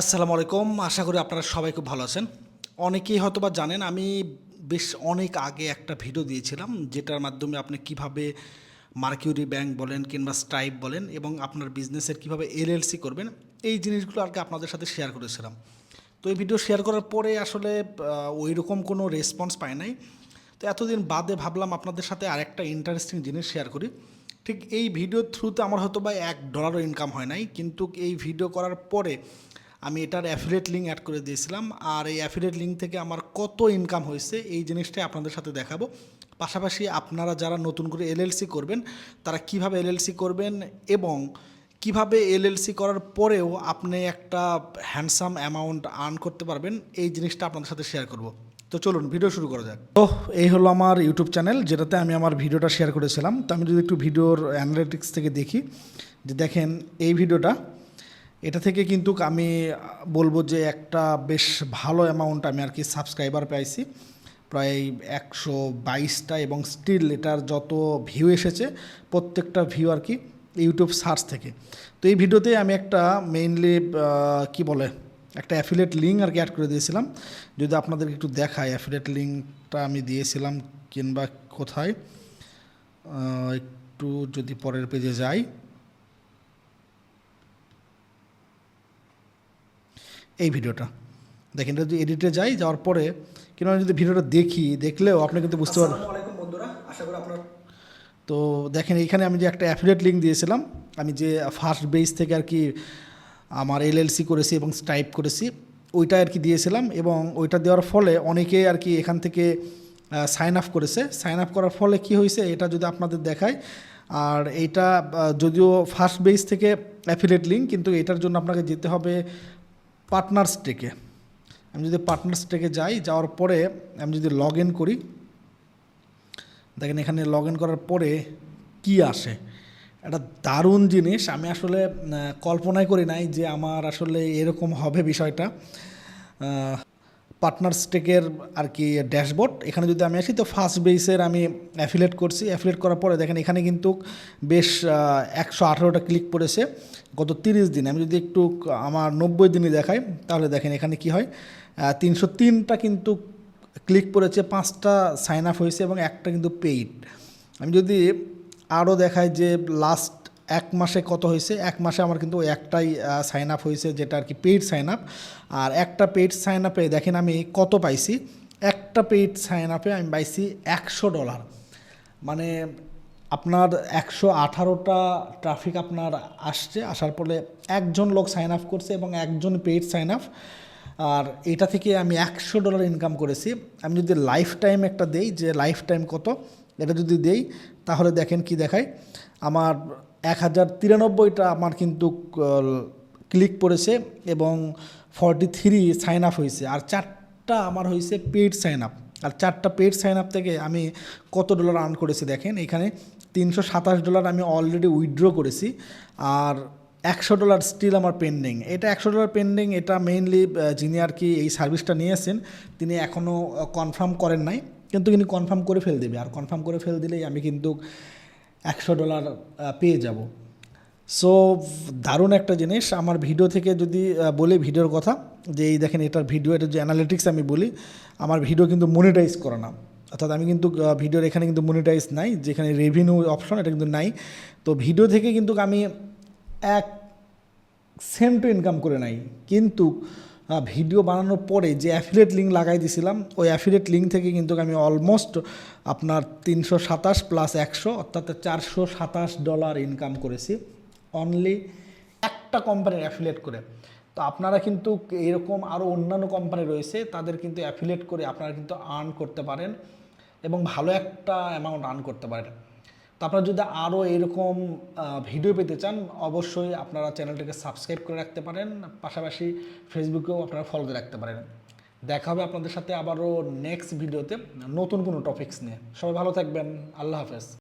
আসসালামু আলাইকুম। আশা করি আপনারা সবাই খুব ভালো আছেন। অনেকেই হয়তো বা জানেন, আমি বেশ অনেক আগে একটা ভিডিও দিয়েছিলাম, যেটার মাধ্যমে আপনি কীভাবে মার্কিউরি ব্যাংক বলেন কিংবা স্ট্রাইপ বলেন এবং আপনার বিজনেসের কীভাবে এলএলসি করবেন, এই জিনিসগুলো আর কি আপনাদের সাথে শেয়ার করেছিলাম। তো এই ভিডিও শেয়ার করার পরে আসলে ওই রকম কোনো রেসপন্স পাই নাই। তো এতদিন বাদে ভাবলাম আপনাদের সাথে আরেকটা ইন্টারেস্টিং জিনিস শেয়ার করি। ঠিক এই ভিডিওর থ্রুতে আমার হয়তো বা এক ডলারও ইনকাম হয় নাই, কিন্তু এই ভিডিও করার পরে আমি এটার অ্যাফিলিয়েট লিঙ্ক অ্যাড করে দিয়েছিলাম। আর এই অ্যাফিলিয়েট লিঙ্ক থেকে আমার কত ইনকাম হয়েছে, এই জিনিসটাই আপনাদের সাথে দেখাবো। পাশাপাশি আপনারা যারা নতুন করে এলএলসি করবেন, তারা কীভাবে এলএলসি করবেন এবং কীভাবে এলএলসি করার পরেও আপনি একটা হ্যান্ডসাম অ্যামাউন্ট আর্ন করতে পারবেন, এই জিনিসটা আপনাদের সাথে শেয়ার করব। তো চলুন ভিডিও শুরু করা যাক। তো এই হলো আমার ইউটিউব চ্যানেল যেটাতে আমি আমার ভিডিওটা শেয়ার করেছিলাম। তো আমি যদি একটু ভিডিওর অ্যানালিটিক্স থেকে দেখি, যে দেখেন এই ভিডিওটা এটা থেকে কিন্তু আমি বলব যে একটা বেশ ভালো অ্যামাউন্ট আমি আর কি সাবস্ক্রাইবার পাইছি। প্রায় একশো বাইশটা এবং স্টিল এটার যত ভিউ এসেছে, প্রত্যেকটা ভিউ আর কি ইউটিউব সার্চ থেকে। তো এই ভিডিওতে আমি একটা মেইনলি কি বলে, একটা অ্যাফিলেট লিঙ্ক আর কি অ্যাড করে দিয়েছিলাম। যদি আপনাদেরকে একটু দেখায় অ্যাফিলেট লিঙ্কটা আমি দিয়েছিলাম কিংবা কোথায় একটু যদি পরের পেজে যাই। এই ভিডিওটা। দেখেন এটা যদি এডিটে যাই যাওয়ার পরে কিংবা আমি যদি ভিডিওটা দেখি দেখলেও আপনি কিন্তু বুঝতে পারবেন বন্ধুরা আশা করি আপনার তো দেখেন এইখানে আমি যে একটা অ্যাফিলেট লিঙ্ক দিয়েছিলাম আমি যে ফার্স্ট বেস থেকে আর কি আমার এলএলসি করেছি এবং স্টাইপ করেছি ওইটা আর কি দিয়েছিলাম এবং ওইটা দেওয়ার ফলে অনেকে আর কি এখান থেকে সাইন আপ করেছে। সাইন আপ করার ফলে কি হয়েছে এটা যদি আপনাদের দেখায় আর এইটা যদিও ফার্স্ট বেস থেকে অ্যাফিলেট লিঙ্ক কিন্তু এটার জন্য আপনাকে যেতে হবে পার্টনার স্টেকে আমি যদি পার্টনার স্টেকে যাই, যাওয়ার পরে আমি যদি লগ ইন করি, দেখেন এখানে লগ ইন করার পরে কি আসে? একটা দারুণ জিনিস, আমি আসলে কল্পনাই করি নাই যে আমার আসলে এরকম হবে বিষয়টা। পার্টনার স্টেকের আর কি ড্যাশবোর্ড এখানে যদি আমি আসি, তো ফার্স্ট বেসের আমি অ্যাফিলেট করছি। অ্যাফিলেট করার পরে দেখেন, এখানে কিন্তু বেশ একশো আঠারোটা ক্লিক পড়েছে। গত তিরিশ দিন, আমি যদি একটু আমার নব্বই দিনই দেখাই, তাহলে দেখেন এখানে কি হয় তিনশো তিনটা কিন্তু ক্লিক পড়েছে, পাঁচটা সাইন আপ হয়েছে এবং একটা কিন্তু পেইড আমি যদি আরও দেখাই যে লাস্ট এক মাসে কত হয়েছে? এক মাসে আমার কিন্তু একটাই সাইন আপ হয়েছে যেটা আর কি পেইড সাইন আপ আর একটা পেইড সাইন আপে দেখেন আমি কত পাইছি? একটা পেইড সাইন আপে আমি পাইছি একশো ডলার মানে আপনার একশো আঠারোটা ট্রাফিক আপনার আসছে, আসার ফলে একজন লোক সাইন আপ করছে এবং একজন পেইড সাইন আপ আর এটা থেকে আমি একশো ডলার ইনকাম করেছি। আমি যদি লাইফ টাইম একটা দেই, যে লাইফ টাইম কত? এটা যদি দেই, তাহলে দেখেন কি দেখায়? আমার এক হাজার তিরানব্বইটা আমার কিন্তু ক্লিক পড়েছে এবং ফর্টি থ্রি সাইন আপ হয়েছে। আর চারটা আমার হয়েছে পেড সাইন আপ আর চারটা পেড সাইন আপ থেকে আমি কত ডলার আর্ন করেছি দেখেন, এখানে তিনশো সাতাশ ডলার আমি অলরেডি উইথড্র করেছি আর একশো ডলার স্টিল আমার পেন্ডিং এটা একশো ডলার পেন্ডিং এটা মেইনলি যিনি আর কি এই সার্ভিসটা নিয়েছেন, তিনি এখনও কনফার্ম করেন নাই। কিন্তু তিনি কনফার্ম করে ফেল দেবে। আর কনফার্ম করে ফেল দিলেই আমি কিন্তু একশো ডলার পেয়ে যাব। সো দারুণ একটা জিনিস। আমার ভিডিও থেকে যদি বলি ভিডিওর কথা, যে এই দেখেন এটার ভিডিও এটা যে অ্যানালিটিক্স আমি বলি, আমার ভিডিও কিন্তু মনিটাইজ করে না। অর্থাৎ আমি কিন্তু ভিডিওর এখানে কিন্তু মনিটাইজ নাই, যেখানে রেভিনিউ অপশন এটা কিন্তু নাই। তো ভিডিও থেকে কিন্তু আমি এক সেন্টও ইনকাম করে নাই। কিন্তু ভিডিও বানানোর পরে যে অ্যাফিলেট লিঙ্ক লাগাই দিয়েছিলাম ওই অ্যাফিলেট লিঙ্ক থেকে কিন্তু আমি অলমোস্ট আপনার তিনশো সাতাশ প্লাস একশো, অর্থাৎ চারশো সাতাশ ডলার ইনকাম করেছি অনলি একটা কোম্পানির অ্যাফিলেট করে। তো আপনারা কিন্তু এরকম আরও অন্যান্য কোম্পানি রয়েছে, তাদের কিন্তু অ্যাফিলেট করে আপনারা কিন্তু আর্ন করতে পারেন এবং ভালো একটা অ্যামাউন্ট আর্ন করতে পারেন। তো আপনারা যদি আরও এরকম ভিডিও পেতে চান, অবশ্যই আপনারা চ্যানেলটিকে সাবস্ক্রাইব করে রাখতে পারেন। পাশাপাশি ফেসবুকেও আপনারা ফলো দিয়ে রাখতে পারেন। দেখা হবে আপনাদের সাথে আবারও নেক্সট ভিডিওতে নতুন কোনো টপিকস নিয়ে। সবাই ভালো থাকবেন। আল্লাহ হাফেজ।